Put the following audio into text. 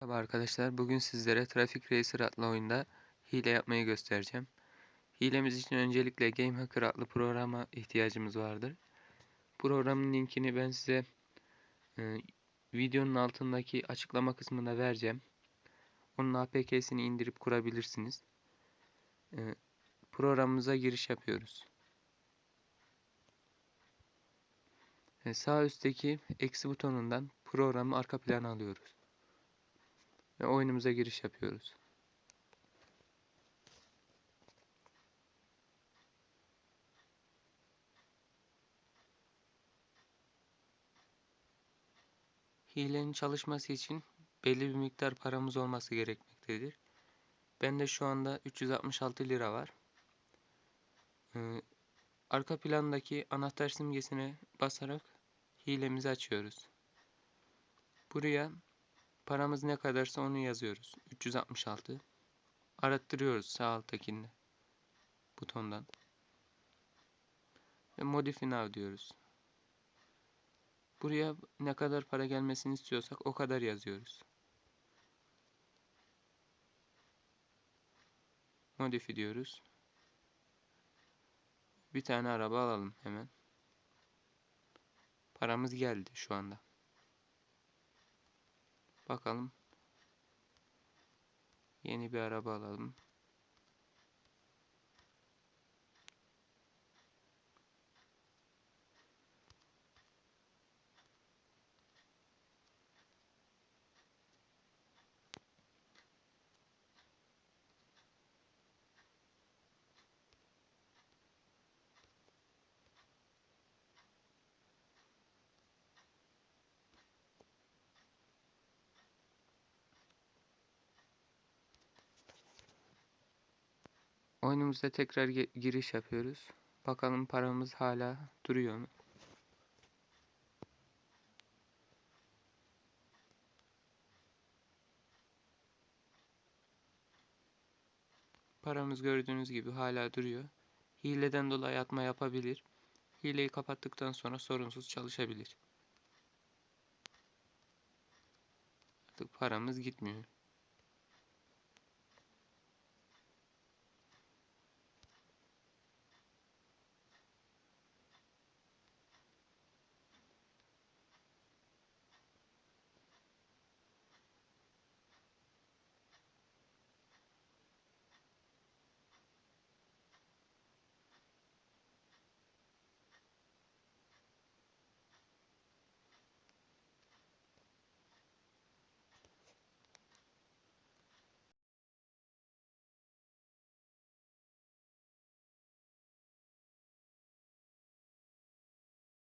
Merhaba arkadaşlar. Bugün sizlere Traffic Racer adlı oyunda hile yapmayı göstereceğim. Hilemiz için öncelikle Game Hacker adlı programa ihtiyacımız vardır. Programın linkini ben size e, videonun altındaki açıklama kısmında vereceğim. Onun APK'sini indirip kurabilirsiniz. E, programımıza giriş yapıyoruz. E, sağ üstteki eksi butonundan programı arka plana alıyoruz ve oyunumuza giriş yapıyoruz. Hilenin çalışması için belli bir miktar paramız olması gerekmektedir. Bende şu anda 366 lira var. Ee, arka plandaki anahtar simgesine basarak hilemizi açıyoruz. Buraya Paramız ne kadarsa onu yazıyoruz. 366. Arattırıyoruz sağ alttakinde. Butondan. Ve modify now diyoruz. Buraya ne kadar para gelmesini istiyorsak o kadar yazıyoruz. Modify diyoruz. Bir tane araba alalım hemen. Paramız geldi şu anda. Bakalım. Yeni bir araba alalım. Oyunumuza tekrar giriş yapıyoruz. Bakalım paramız hala duruyor mu? Paramız gördüğünüz gibi hala duruyor. Hileden dolayı atma yapabilir. Hileyi kapattıktan sonra sorunsuz çalışabilir. Artık paramız gitmiyor.